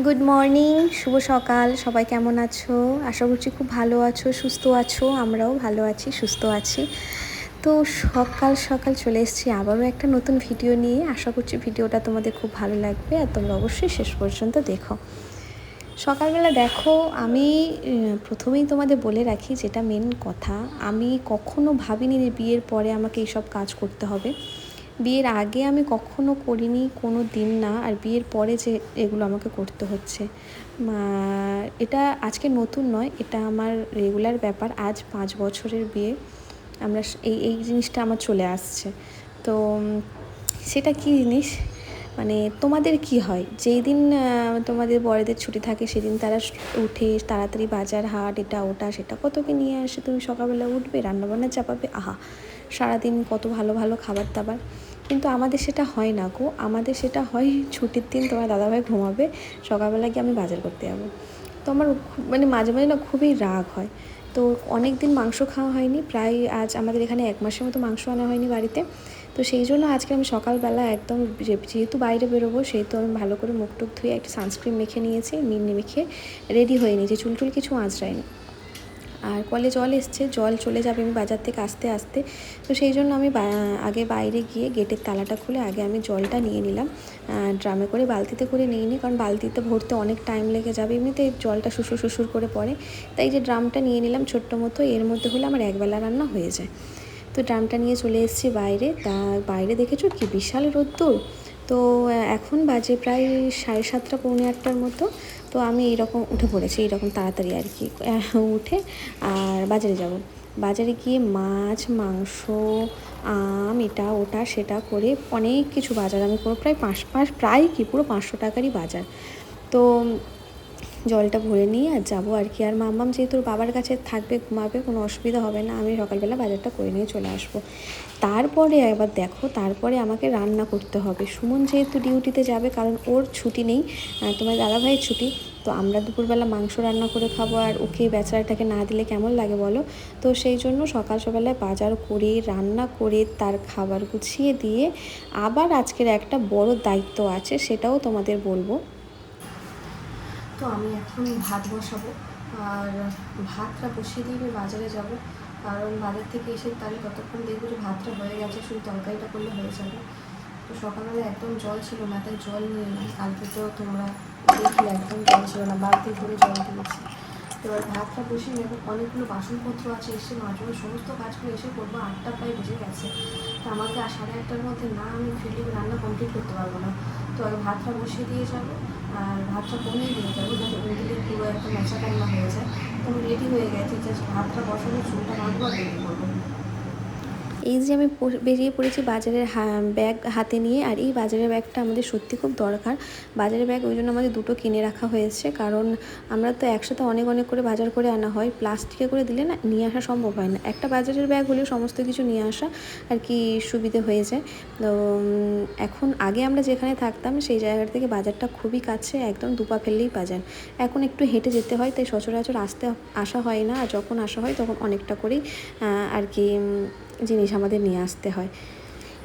Good morning শুভ সকাল, সবাই কেমন আছো? আশা করছি খুব ভালো আছো, সুস্থ আছো, আমরাও ভালো আছি, সুস্থ আছি। তো সকাল সকাল চলে এসেছি আবারও একটা নতুন ভিডিও নিয়ে। আশা করছি ভিডিওটা তোমাদের খুব ভালো লাগবে আর তোমরা অবশ্যই শেষ পর্যন্ত দেখো। সকালবেলা দেখো, আমি প্রথমেই তোমাদের বলে রাখি যেটা মেন কথা। আমি কখনো ভাবিনি যে বিয়ের পরে আমাকে এইসব কাজ করতে হবে। বিয়ের আগে আমি কখনো করিনি, কোনো দিন না। আর বিয়ের পরে যে এগুলো আমাকে করতে হচ্ছে। এটা আজকে নতুন নয়, এটা আমার রেগুলার ব্যাপার। আজ পাঁচ বছরের বিয়ে। আমরা এই এই জিনিসটা আমার চলে আসছে। তো সেটা কী জিনিস? মানে তোমাদের কি হয়? যেই দিন তোমাদের বড়দের ছুটি থাকে, সেদিন তারা উঠে তাড়াতাড়ি বাজার হাট, এটা ওটা, সেটা কত কি নিয়ে আসে? তুমি সকালবেলা উঠবে, রান্নাবান্না চাপাবে, আহা! সারাদিন কত ভালো ভালো খাবার দাবার। কিন্তু আমাদের সেটা হয় না গো। আমাদের সেটা হয় ছুটির দিন তোমার দাদাভাই ঘুমাবে, সকালবেলা গিয়ে আমি বাজার করতে যাব। তো আমার মানে মাঝে মাঝে না খুবই রাগ হয়। তো অনেক দিন মাংস খাওয়া হয়নি, প্রায় আজ আমাদের এখানে এক মাসের মতো মাংস আনা হয়নি বাড়িতে। তো সেই জন্য আজকে আমি সকালবেলা একদম যেহেতু বাইরে বেরোবো, সেহেতু আমি ভালো করে মুখ টুক ধুয়ে একটা সানস্ক্রিন মেখে নিয়েছি মিনি মেখে রেডি হয়ে নিয়েছি। চুল টুল কিছু আঁচড়ায়নি আর কলে জল এসছে, জল চলে যাবে আমি বাজার থেকে আসতে আসতে। তো সেই জন্য আমি আগে বাইরে গিয়ে গেটের তালাটা খুলে আগে আমি জলটা নিয়ে নিলাম। ড্রামে করে বালতিতে করে নিয়ে নিই, কারণ বালতিতে ভরতে অনেক টাইম লেগে যাবে। এমনিতে জলটা শুশুর শুশুর করে পড়ে। তাই যে ড্রামটা নিয়ে নিলাম ছোট্ট মতো, এর মধ্যে হলে আমার একবেলা রান্না হয়ে যায়। তো ড্রামটা নিয়ে চলে এসেছি বাইরে। তা বাইরে দেখেছ কি বিশাল রোদ্দুর? তো, এখন বাজে প্রায় সাড়ে সাতটা, পৌনে আটটার মতো। তো আমি এইরকম উঠে পড়েছি, এইরকম তাড়াতাড়ি আর কি। উঠে আর বাজারে যাব। বাজারে গিয়ে মাছ, মাংস, আম, এটা, ওটা, সেটা করে অনেক কিছু বাজার। আমি পুরো প্রায় পাঁচ পাঁচ, প্রায় কি পুরো পাঁচশো টাকারই বাজার। তো জলটা ভরে নিয়ে আর যাব আর কি। আর মাম্মাম যেহেতু বাবার কাছে থাকবে, ঘুমাবে, কোনো অসুবিধা হবে না। আমি সকালবেলা বাজারটা করে নিয়ে চলে আসব। তারপরে একবার দেখো, তারপরে আমাকে রান্না করতে হবে। সুমন যেহেতু ডিউটিতে যাবে, কারণ ওর ছুটি নেই তোমার দাদাভাইয়ের ছুটি, তো আমরা দুপুরবেলা মাংস রান্না করে খাব। আর ওকে বেচারাটাকে না দিলে কেমন লাগে বলো? তো সেই জন্য সকাল সকালে বাজার করে, রান্না করে, তার খাবার গুছিয়ে দিয়ে আবার আজকের একটা বড় দায়িত্ব আছে, সেটাও তোমাদের বলব। তো আমি এখন ভাত বসাবো। আর ভাতটা বসিয়ে দিয়ে বাজারে যাব। কারণ বাজার থেকে এসে তাহলে ততক্ষণ দেখব যে ভাতটা হয়ে গেছে, শুধু তরকারিটা করলে হয়ে যাবে। তো সকালবেলা একদম জল ছিল না, তাই জল নিয়ে নিই কালকে তো তোমরা দেখলে একদম জল ছিল না, বালতি ভরে জল দিয়েছি। এবার ভাতটা বসিয়ে নেব। অনেকগুলো বাসনপত্র আছে, এসে মাজবো সমস্ত কাজগুলো এসে করব। আটটা প্রায় বেজে গেছে। তো আমাকে আর সাড়ে আটটার মধ্যে না আমি ফিল্ডিং রান্না কমপ্লিট করতে পারব না। তো আগে ভাতটা বসিয়ে দিয়ে যাব। আর ভাতটা কমিয়ে দিয়ে যাব যাতে ওইদিকে পুরো একটা মেচা রান্না হয়ে যায় তো আমি রেডি হয়ে গেছি জাস্ট ভাতটা বসানো, চুলটা বাঁধবো আর রেডি করব। এই যে আমি বেরিয়ে পড়েছি বাজারের ব্যাগ হাতে নিয়ে, আর এই বাজারের ব্যাগটা আমাদের সত্যি খুব দরকার। বাজারের ব্যাগ ওই জন্য আমাদের দুটো কিনে রাখা হয়েছে, কারণ আমরা তো একসাথে অনেক অনেক করে বাজার করে আনা হয়। প্লাস্টিকে করে দিলে না নিয়ে আসা সম্ভব হয় না। একটা বাজারের ব্যাগ হলেও সমস্ত কিছু নিয়ে আসা আর কি সুবিধে হয়ে যায়। তো এখন আগে আমরা যেখানে থাকতাম সেই জায়গা থেকে বাজারটা খুবই কাছে, একদম দুপা ফেললেই বাজার। এখন একটু হেঁটে যেতে হয়, তাই সচরাচর আসতে, আসা হয় না। আর যখন আসা হয় তখন অনেকটা করেই আর কি জিনিস আমাদের নিয়ে আসতে হয়।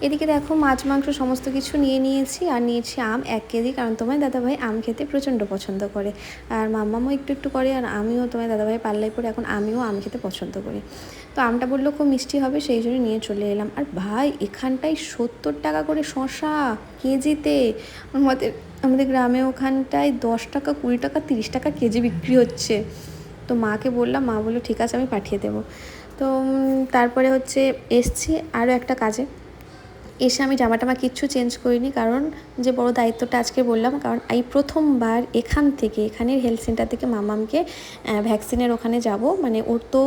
এদিকে দেখো মাছ, মাংস সমস্ত কিছু নিয়ে নিয়েছি আর নিয়েছি আম এক কেজি, কারণ তোমার দাদাভাই আম খেতে প্রচণ্ড পছন্দ করে। আর মাম্মামও একটু একটু করে আর আমিও তোমার দাদাভাই পাল্লাই পরে এখন আমিও আম খেতে পছন্দ করি। তো আমটা বলল খুব মিষ্টি হবে, সেই জন্য নিয়ে চলে এলাম। আর ভাই, এখানটায় সত্তর টাকা করে শশা কেজিতে। আমাদের আমাদের গ্রামে ওখানটায় দশ টাকা, কুড়ি টাকা, তিরিশ টাকা কেজি বিক্রি হচ্ছে। তো মাকে বললাম, মা বলল, ঠিক আছে, আমি পাঠিয়ে দেবো। তো তারপরে হচ্ছে এসছি আরও একটা কাজে। এসে আমি জামা টামা কিচ্ছু চেঞ্জ করিনি, কারণ যে বড় দায়িত্বটা আজকে বললাম, কারণ এই প্রথমবার এখান থেকে, এখানের হেলথ সেন্টার থেকে মামামকে ভ্যাকসিনের ওখানে যাব। মানে ওর তো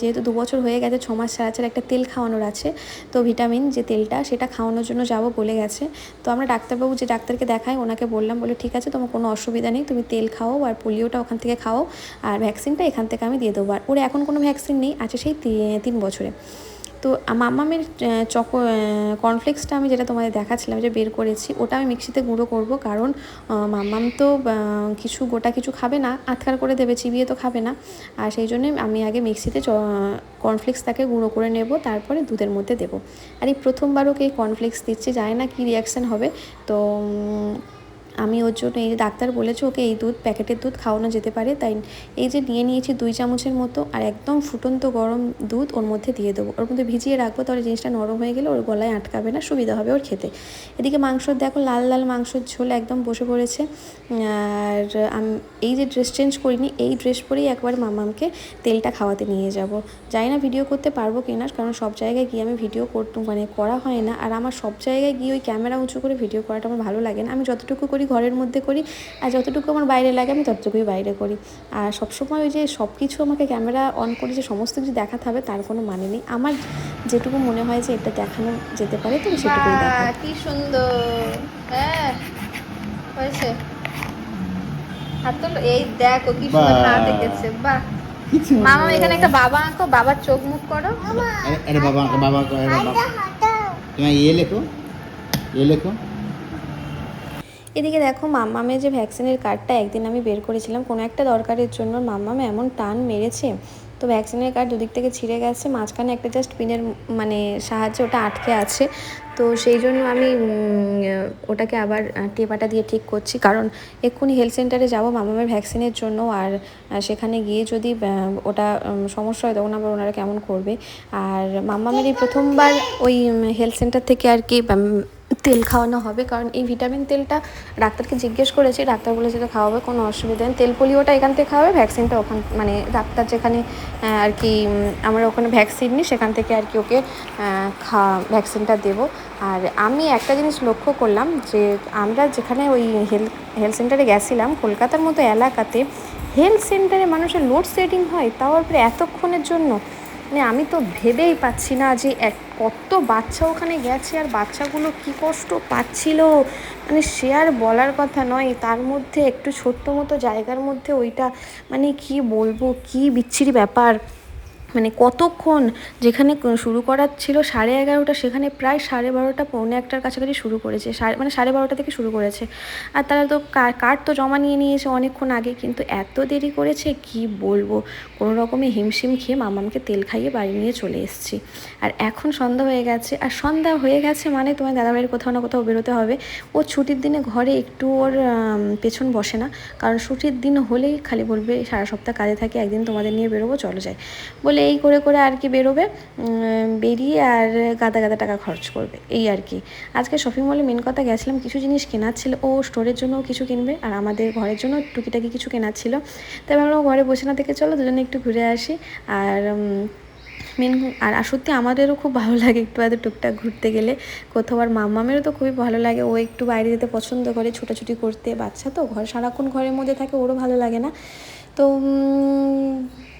যেহেতু দু বছর হয়ে গেছে, ছ মাস ছাড়া ছাড়া একটা তেল খাওয়ানোর আছে, তো ভিটামিন যে তেলটা, সেটা খাওয়ানোর জন্য যাব বলে গেছে। তো আমরা ডাক্তারবাবু যে ডাক্তারকে দেখাই, ওনাকে বললাম, বলে, ঠিক আছে, তোমার কোনো অসুবিধা নেই, তুমি তেল খাও আর পোলিওটা ওখান থেকে খাও, আর ভ্যাকসিনটা এখান থেকে আমি দিয়ে দেবো। আর ওর এখন কোনো ভ্যাকসিন নেই, আছে সেই তিন বছরে। তো মামামের চকো কর্নফ্লেক্সটা আমি যেটা তোমাদের দেখাচ্ছিলাম যে বের করেছি ওটা আমি মিক্সিতে গুঁড়ো করব কারণ আহ, মাম্মাম তো কিছু গোটা কিছু খাবে না আধখার করে দেবে চিবিয়ে তো খাবে না। আর সেই জন্য আমি আগে মিক্সিতে কর্নফ্লেক্সটাকে গুঁড়ো করে নেব তারপরে দুধের মধ্যে দেবো। আর এই প্রথমবার ওকে কর্নফ্লেক্স দিচ্ছি জানি না কী রিয়াকশান হবে। তো আমি ওর জন্য এই যে ডাক্তার বলেছে ওকে এই দুধ, প্যাকেটের দুধ খাওয়ানো যেতে পারে। তাই এই যে নিয়ে নিয়েছি দুই চামচের মতো আর একদম ফুটন্ত গরম দুধ ওর মধ্যে দিয়ে দেবো। ওর মধ্যে ভিজিয়ে রাখব তাহলে জিনিসটা নরম হয়ে গেলে ওর গলায় আটকাবে না, সুবিধা হবে ওর খেতে। এদিকে মাংস দেখো, লাল লাল মাংসর ঝোল একদম বসে পড়েছে। আর আমি, এই যে ড্রেস চেঞ্জ করিনি, এই ড্রেস পরেই একবার মামামকে তেলটা খাওয়াতে নিয়ে যাব। জানি না ভিডিও করতে পারব কি না, কারণ সব জায়গায় গিয়ে আমি ভিডিও করতে মানে করা হয় না। আর আমার সব জায়গায় গিয়ে ওই ক্যামেরা উঁচু করে ভিডিও করাটা আমার ভালো লাগে না। আমি যতটুকু করি করি ঘরের মধ্যে করি। আর যতটুকু আমার বাইরে লাগে আমি ততটুকুই বাইরে করি। আর সবসময় ওই যে সব কিছু আমাকে ক্যামেরা অন করে যে সমস্ত কিছু দেখাতে হবে তার কোনো মানে নেই। আমার যেটুকু মনে হয় যে এটা দেখানো যেতে পারে তো সেটুকুই দেখা কি সুন্দর। হ্যাঁ হয়েছে। তো এই দেখো কি সুন্দর হাত গেছে বাহ। মামা এখানে একটা বাবা আঁকো বাবার চোখ মুখ করো। আরে বাবা বাবা বাবা। তুমি এ ইয়ে লেখো এ লেখো। এদিকে দেখো মাম্মামের যে ভ্যাকসিনের কার্ডটা একদিন আমি বের করেছিলাম, কোনো একটা দরকারের জন্য মাম্মামে এমন টান মেরেছে। তো ভ্যাকসিনের কার্ড দুদিক থেকে ছিঁড়ে গেছে, মাঝখানে একটা জাস্ট পিনের মানে সাহায্যে ওটা আটকে আছে। তো সেই জন্য আমি ওটাকে আবার টেপাটা দিয়ে ঠিক করছি। কারণ এক্ষুনি হেলথ সেন্টারে যাব মামামের ভ্যাকসিনের জন্য আর সেখানে গিয়ে যদি ওটা সমস্যা হয় তখন আবার ওনারা কেমন করবে। আর মাম্মামের এই প্রথমবার ওই হেলথ সেন্টার থেকে আর কি তেল খাওয়ানো হবে, কারণ এই ভিটামিন তেলটা ডাক্তারকে জিজ্ঞেস করেছি, ডাক্তার বলেছে যে খাওয়াবে, কোনো অসুবিধা নেই। তেল পোলিওটা এখান থেকে খাওয়াবে, ভ্যাকসিনটা ওখান মানে ডাক্তার যেখানে আর কি আমরা ওখানে ভ্যাকসিন নিই, সেখান থেকে আর কি ওকে খা, ভ্যাকসিনটা দেবো। আর আমি একটা জিনিস লক্ষ্য করলাম যে আমরা যেখানে ওই হেলথ হেলথ সেন্টারে গেছিলাম, কলকাতার মতো এলাকাতে, হেলথ সেন্টারে মানুষের লোড সেটিং হয়, তাও আবার এতক্ষণের জন্য। মানে আমি তো ভেবেই পাচ্ছি না যে এক, কত বাচ্চা ওখানে গেছে আর বাচ্চাগুলো কি কষ্ট পাচ্ছিল। মানে সে আর বলার কথা নয়, তার মধ্যে একটু ছোট্ট মতো জায়গার মধ্যে ওইটা মানে কি বলব, কি বিচ্ছিরি ব্যাপার। মানে কতক্ষণ যেখানে শুরু করার ছিল সাড়ে এগারোটা, সেখানে প্রায় সাড়ে বারোটা, পৌনে একটার কাছাকাছি শুরু করেছে। সাড়ে মানে সাড়ে বারোটা থেকে শুরু করেছে। আর তারা তো কার্ড তো জমা নিয়ে নিয়েছে অনেকক্ষণ আগে, কিন্তু এত দেরি করেছে কি বলব? কোনো রকমে হিমশিম খেয়ে মামামকে তেল খাইয়ে বাড়ি নিয়ে চলে এসেছি। আর এখন সন্ধ্যা হয়ে গেছে। আর সন্ধ্যা হয়ে গেছে মানে তোমার দাদাবাড়ির কোথাও না কোথাও বেরোতে হবে। ও ছুটির দিনে ঘরে একটু ওর পেছন বসে না। কারণ ছুটির দিন হলেই খালি বলবে সারা সপ্তাহ কাজে থাকে, একদিন তোমাদের নিয়ে বেরোবো, চলো যাই। বলে এই করে করে আর কি বেরোবে বেরিয়ে আর গাদা গাদা টাকা খরচ করবে, এই আর কি। আজকে শপিং মলে মেন কথা গেছিলাম, কিছু জিনিস কেনার ছিল, ও স্টোরের জন্যও কিছু কিনবে আর আমাদের ঘরের জন্য টুকিটাকি কিছু কেনার ছিল। তাই ভাবলাম ঘরে বসে না থেকে চলো, দুজনে একটু ঘুরে আসি আর মেন আর সত্যি আমাদেরও খুব ভালো লাগে একটু এত টুকটাক ঘুরতে গেলে। কোথাও আর মামামেরও তো খুবই ভালো লাগে, ও একটু বাইরে যেতে পছন্দ করে, ছোটাছুটি করতে, বাচ্চা তো, ঘর সারাক্ষণ ঘরের মধ্যে থাকে, ওরও ভালো লাগে না। তো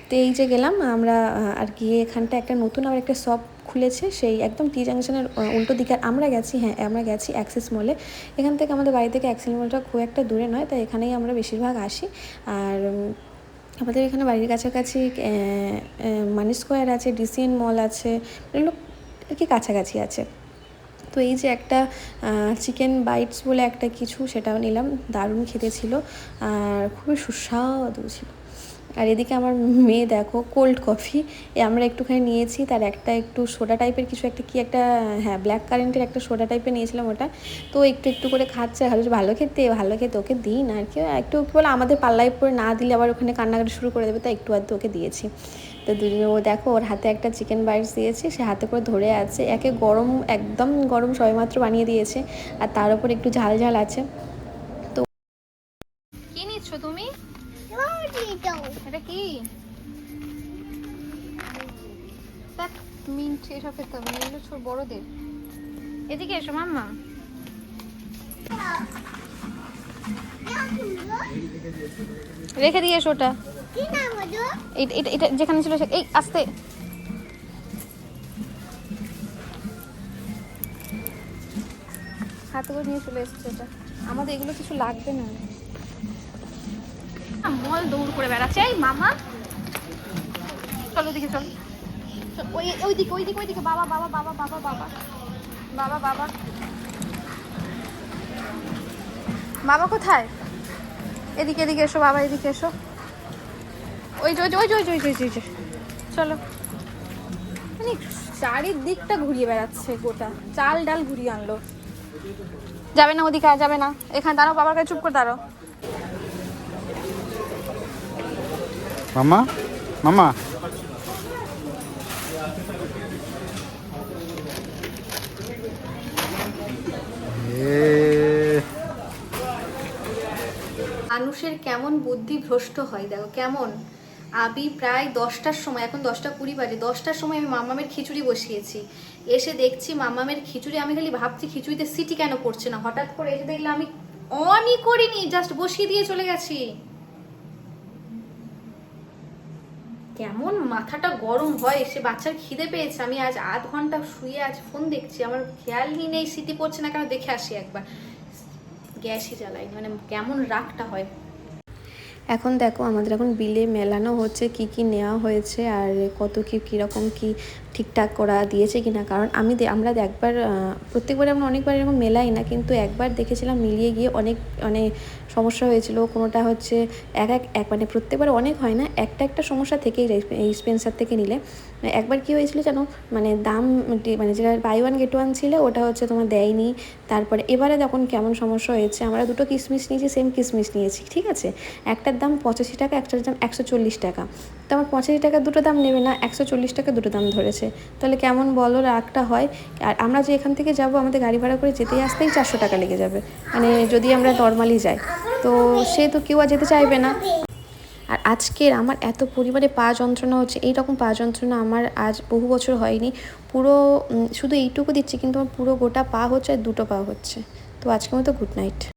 তো এই যে গেলাম, আমরা আর গিয়ে এখানটা একটা নতুন আবার একটা শপ খুলেছে, সেই একদম টি জাংশনের উল্টো দিকে। আর আমরা গেছি হ্যাঁ আমরা গেছি অ্যাক্সিস মলে এখান থেকে আমাদের বাড়ি থেকে অ্যাক্সিস মলটা খুব একটা দূরে নয়, তাই এখানেই আমরা বেশিরভাগ আসি। আর আমাদের এখানে বাড়ির কাছাকাছি মানি স্কোয়ার আছে ডিসিএন মল আছে, এগুলো আর কি কাছাকাছি আছে। তো এই যে একটা চিকেন বাইটস বলে একটা কিছু, সেটাও নিলাম। দারুণ খেতে ছিল, আর খুবই সুস্বাদু ছিল। আর এদিকে আমার মেয়ে দেখো কোল্ড কফি এ আমরা একটুখানি নিয়েছি, তার একটা একটু সোডা টাইপের কিছু একটা, কি একটা হ্যাঁ ব্ল্যাক কারেন্টের একটা সোডা টাইপের নিয়েছিলাম ওটা। তো একটু একটু করে খাচ্ছে, ভালো ভালো খেতে ভালো খেতে ওকে দিই না আর কি। একটু কি বলে, আমাদের পাল্লায় পরে না দিলে আবার ওখানে কান্নাকাটি শুরু করে দেবে, তাই একটু আধটু ওকে দিয়েছি। তো দুজনে, ও দেখো, ওর হাতে একটা চিকেন বাইটস দিয়েছি, সে হাতে করে ধরে আছে, একে গরম, একদম গরম সবেমাত্র বানিয়ে দিয়েছে, আর তার উপর একটু ঝাল ঝাল আছে। এসব খেতে হবে এগুলো ছোট বড়দের। এদিকে এসো মাম্মা। রেখে দিয়ে এসো ওটা। এটা এটা- এটা যেখানে ছিল এই আস্তে। হাতে করে নিয়ে চলে এসছে এটা আমাদের এগুলো কিছু লাগবে না। মল দৌড় করে বেড়াচ্ছে। মামা। চলো দিকে চল, ওই ওই দিকে ওই দিকে বাবা বাবা বাবা বাবা বাবা। বাবা বাবা। বাবা কোথায়? এদিকে এদিকে এসো, বাবা, এদিকে এসো। ওই যে ওই যে ওই যে ওই যে ওই যে। চলো। মানে চারিদিকটা ঘুরিয়ে বেড়াচ্ছে গোটা। চাল ডাল ঘুরিয়ে আনলো। যাবে না ওদিকে যাবে না। এখানে দাঁড়াও, বাবার কাছে চুপ করে দাঁড়াও। মামা? মামা? মানুষের কেমন বুদ্ধি ভ্রষ্ট হয়, দেখো কেমন? আমি প্রায় দশটার সময়, এখন দশটা কুড়ি বাজে, দশটার সময় আমি মামামের খিচুড়ি বসিয়েছি। এসে দেখছি মামামের খিচুড়ি, আমি খালি ভাবছি খিচুড়িতে সিটি কেন পড়ছে না। হঠাৎ করে এসে দেখলে আমি অনই করিনি জাস্ট বসিয়ে দিয়ে চলে গেছি। কেমন মাথাটা গরম হয়, সে বাচ্চার খিদে পেয়েছে। আমি আজ আধ ঘণ্টা শুয়ে আজ ফোন দেখছি, আমার খেয়াল নেই, স্মৃতি পড়ছে না কেন, দেখে আসি একবার। গ্যাসই জ্বালাই মানে কেমন রাগটা হয়। এখন দেখো, আমাদের এখন বিলে মেলানো হচ্ছে, কি কি নেওয়া হয়েছে, আর কত কি কীরকম কি ঠিকঠাক করা দিয়েছে কি না কারণ আমি আমরা একবার প্রত্যেকবারে আমরা অনেকবার এরকম মেলাই না, কিন্তু একবার দেখেছিলাম মিলিয়ে গিয়ে অনেক অনেক সমস্যা হয়েছিল, কোনোটা হচ্ছে এক এক এক মানে প্রত্যেকবার অনেক হয় না, একটা একটা সমস্যা থেকেই এই স্পেন্সার থেকে নিলে। একবার কি হয়েছিল জানো? মানে দাম মানে যেটা বাই ওয়ান গেট ওয়ান ছিল, ওটা হচ্ছে তোমার দেয়নি। তারপরে এবারে যখন কেমন সমস্যা হয়েছে। আমরা দুটো কিসমিস নিয়েছি সেম কিসমিস নিয়েছি, ঠিক আছে? একটার দাম পঁচাশি টাকা, একটার দাম একশো চল্লিশ টাকা। তো আমার পঁচাশি টাকা দুটো দাম নেবে না, একশো চল্লিশ টাকা দুটো দাম ধরেছে। তাহলে কেমন বলো রাগটা হয়? আর আমরা যে এখান থেকে যাব, আমাদের গাড়ি ভাড়া করে যেতেই আসতেই চারশো টাকা লেগে যাবে। মানে যদি আমরা নর্মালি যাই। তো সে তো কেউ আর যেতে চাইবে না। আর আজকের আমার এত পরিমাণে পা যন্ত্রণা হচ্ছে, এই রকম পা যন্ত্রণা আমার আজ বহু বছর হয়নি। পুরো শুধু এইটুকু দিচ্ছি, কিন্তু আমার পুরো গোটা পা হচ্ছে আর দুটো পা হচ্ছে। তো আজকের মতো গুড নাইট